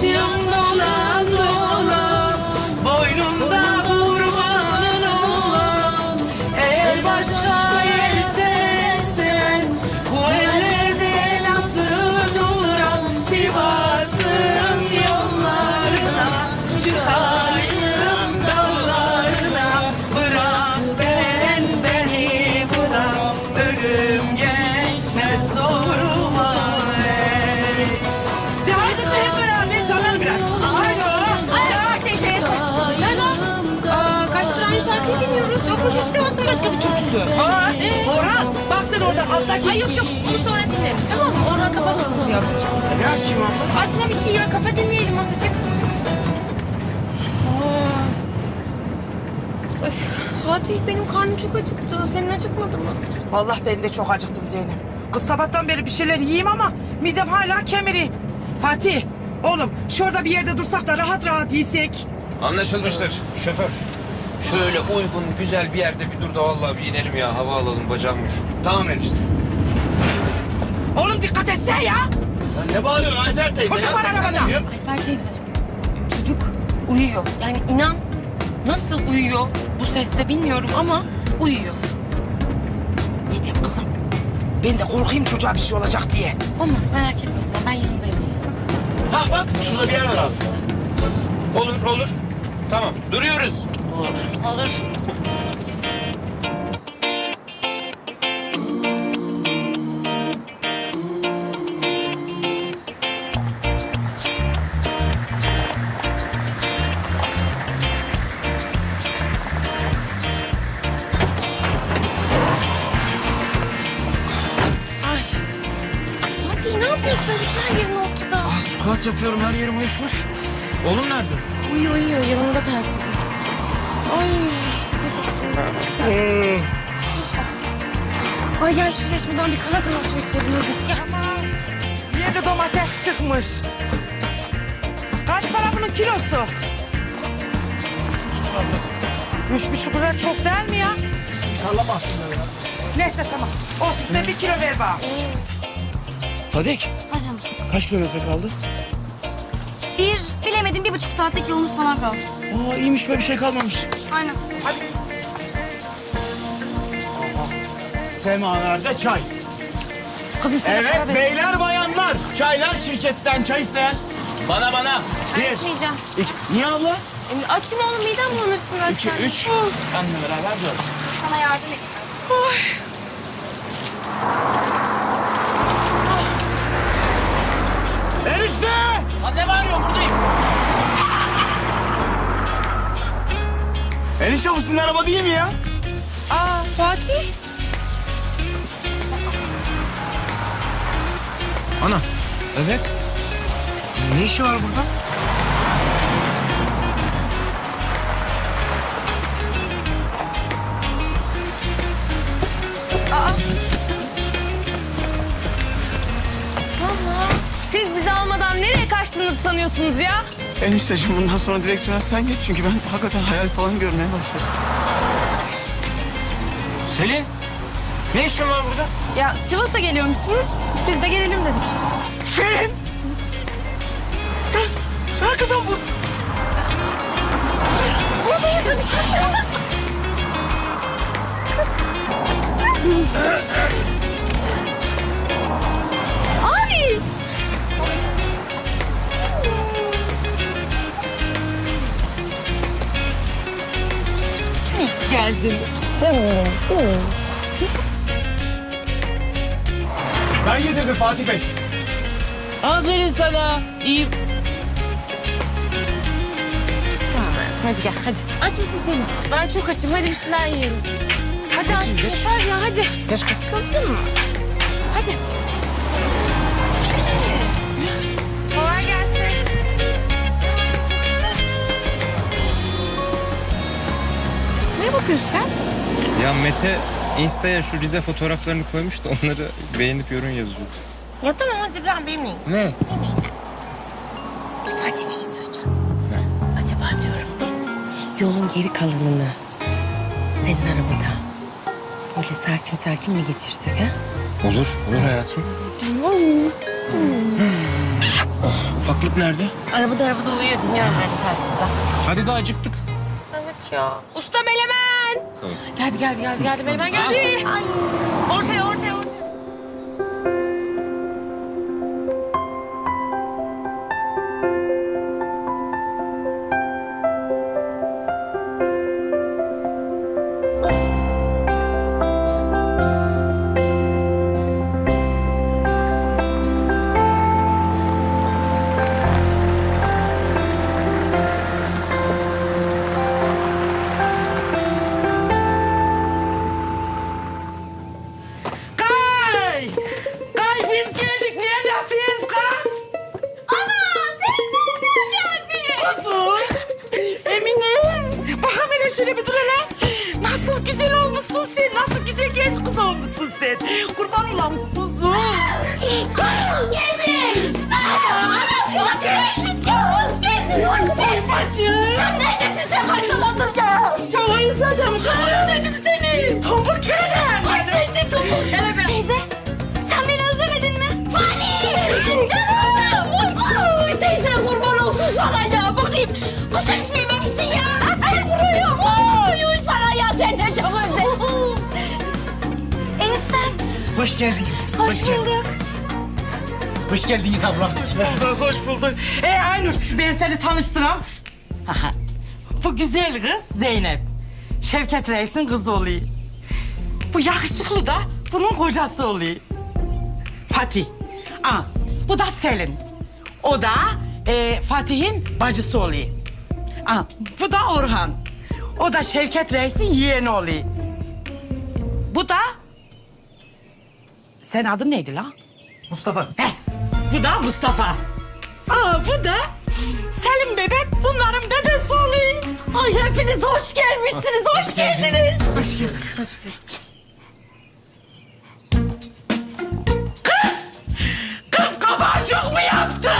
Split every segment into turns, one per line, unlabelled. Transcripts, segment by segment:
江南 mu şu Sivas'ın başka bir türküsü?
Aa,
Ee?
Orhan bak sen oradan alttaki.
Ay yok yok bunu sonra dinleriz tamam mı? Oradan kapat şu kutuyu ablacığım.
Ne açayım abla?
Açma bir şey ya kafa dinleyelim azıcık. Aa. Öf, Fatih benim karnım çok acıktı. Senin acıkmadı mı?
Vallahi ben de çok acıktım Zeynep. Kız sabahtan beri bir şeyler yiyeyim ama midem hala kemiri. Fatih, oğlum şurada bir yerde dursak da rahat rahat yiysek.
Anlaşılmıştır şoför. Şöyle uygun güzel bir yerde bir dur da vallahi bir inelim ya hava alalım bacağım üşüdü.
Tamam enişte.
Oğlum dikkat etsene ya.
Ya ne bağırıyorsun Ayfer teyze?
Koca
ya?
var
Sen- sen
arabada.
ne diyorsun?
Ayfer teyze. Çocuk uyuyor. Yani inan nasıl uyuyor bu seste bilmiyorum ama uyuyor.
Ne diyeyim kızım? Ben de korkayım çocuğa bir şey olacak diye.
Olmaz merak etme sen ben yanındayım.
Ha bak şurada bir yer var abi.
Olur olur. Tamam duruyoruz.
Olur.
Ay. Fatih ne yapıyorsun? Her yerin ortada.
Ah squat yapıyorum her yerim uyuşmuş. Oğlum nerede?
Uyuyor uyuyor yanında telsizi. Ay ben. Ay gel şu çeşmeden bir kara kara su içelim hadi.
Bir yerde domates çıkmış. Kaç para bunun kilosu? Üç buçuk lira çok değil mi ya?
Sallamazsın ya.
Neyse tamam. Olsun sen bir kilo ver bana.
Fadik.
Paşam.
Kaç kilometre kaldı?
Bir, bilemedim bir buçuk saatlik yolumuz falan kaldı.
Aa iyiymiş be bir şey kalmamış.
Aynen.
Semaver'de çay.
Kızım sen
Evet beyler bayanlar. Çaylar şirketten çay isteyen. Bana bana. Bir.
İçmeyeceğim.
iki. Niye abla?
E, Açma oğlum midem bulanır şimdi
İki,
açma.
üç. Benle beraber dört.
Sana yardım et.
Enişte! Enişte bu sizin araba değil mi ya?
Aa Fatih.
Ana. Evet. Ne işi var burada?
Siz bizi almadan nereye kaçtınız sanıyorsunuz ya?
Enişteciğim bundan sonra direksiyona sen geç çünkü ben hakikaten hayal falan görmeye başladım.
Selin. Ne işin var burada?
Ya Sivas'a geliyormuşsunuz. Biz de gelelim dedik.
Selin! Sen, sen hakikaten bu...
Geldin.
Ben getirdim Fatih Bey.
Aferin sana. İyi. Hadi gel hadi. Aç mısın sen? Ben çok açım. Hadi bir şeyler yiyelim. Hadi aç yeter ya hadi.
Geç kız.
Kalktın mı? Hadi. Ne bakıyorsun sen?
Ya Mete Insta'ya şu Rize fotoğraflarını koymuş da onları beğenip yorum yazıyor.
Ya tamam hadi ben beğeneyim.
Ne?
Hadi bir şey söyleyeceğim. Acaba diyorum biz yolun geri kalanını senin arabada böyle sakin sakin mi geçirsek ha?
Olur, olur hayatım. Ah, ufaklık nerede?
Arabada arabada uyuyor dinliyorum ben de telsizde.
Hadi daha acıktık.
Evet ya. Usta Melemen. Geldi geldi geldi geldi Melemen geldi.
Ortaya ortaya.
Şöyle bir dur hele. Nasıl güzel olmuşsun sen. Nasıl güzel genç kız olmuşsun sen. Kurban olam kuzum.
Gelmiş. Hoş geldin. Hoş geldin.
Bacım.
Neredesin sen kaç zamandır ya?
Çok özledim. Çok
Özledim seni.
Tombul kerem.
Ay teyze tombul kelebek. Teyze sen beni özlemedin mi? Fani. Canım. Teyze kurban olsun sana ya. Bakayım. Sen hiç büyümemişsin ya.
Hoş geldin.
Hoş bulduk.
Hoş geldiniz abla.
Hoş bulduk, hoş bulduk. Ee Aynur, ben seni tanıştıram. Aha. Bu güzel kız Zeynep. Şevket Reis'in kızı oluyor. Bu yakışıklı da bunun kocası oluyor. Fatih. Aa, bu da Selin. O da e, Fatih'in bacısı oluyor. Aa, bu da Orhan. O da Şevket Reis'in yeğeni oluyor. Bu da... Sen adın neydi lan?
Mustafa.
Heh, bu da Mustafa. Aa, bu da Selim bebek. Bunların bebesi oluyor.
Ay hepiniz hoş gelmişsiniz. Hoş geldiniz.
Kız kabarcık mı yaptın?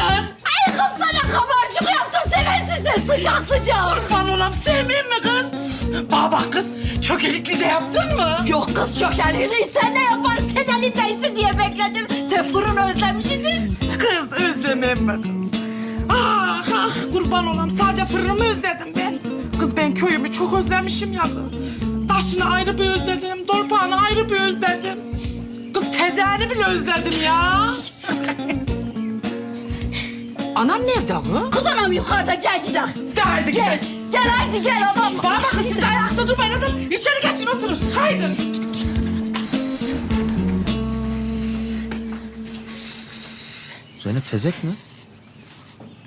Ay kız sana kabarcık yaptım. Seversin sen sıcak sıcak.
Kurban olam sevmeyeyim mi kız? Bana bak kız, çökelikli de yaptın mı?
Yok kız çok elini sen ne yaparsın? Özlemişsindir.
Kız özlemem mi kız? Ah ah kurban olam sadece fırınımı özledim ben. Kız ben köyümü çok özlemişim ya kız. Taşını ayrı bir özledim, dorpağını ayrı bir özledim. Kız tezeni bile özledim ya. Anam nerede kız?
Kız anam yukarıda gel gidelim.
De haydi
Gel.
gidelim.
Gel haydi gel adam.
Bana bakın siz de ayakta durmayın adam. İçeri geçin oturun. Haydi.
Zeynep tezek mi?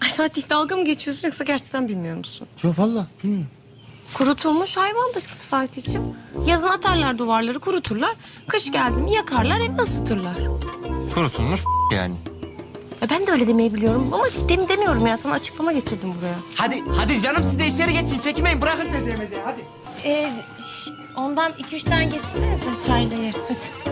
Ay Fatih dalga mı geçiyorsun yoksa gerçekten bilmiyor musun?
Yok valla bilmiyorum.
Kurutulmuş hayvan dışkısı Fatih'ciğim. Yazın atarlar duvarları kuruturlar. Kış geldi mi yakarlar evi ısıtırlar.
Kurutulmuş yani.
E ben de öyle demeyi biliyorum ama dem demiyorum ya sana açıklama getirdim buraya.
Hadi hadi canım siz de içeri geçin. Çekinmeyin bırakın tezemizi hadi.
Ee, şş, ondan iki üç tane getirsenize çayla yeriz hadi.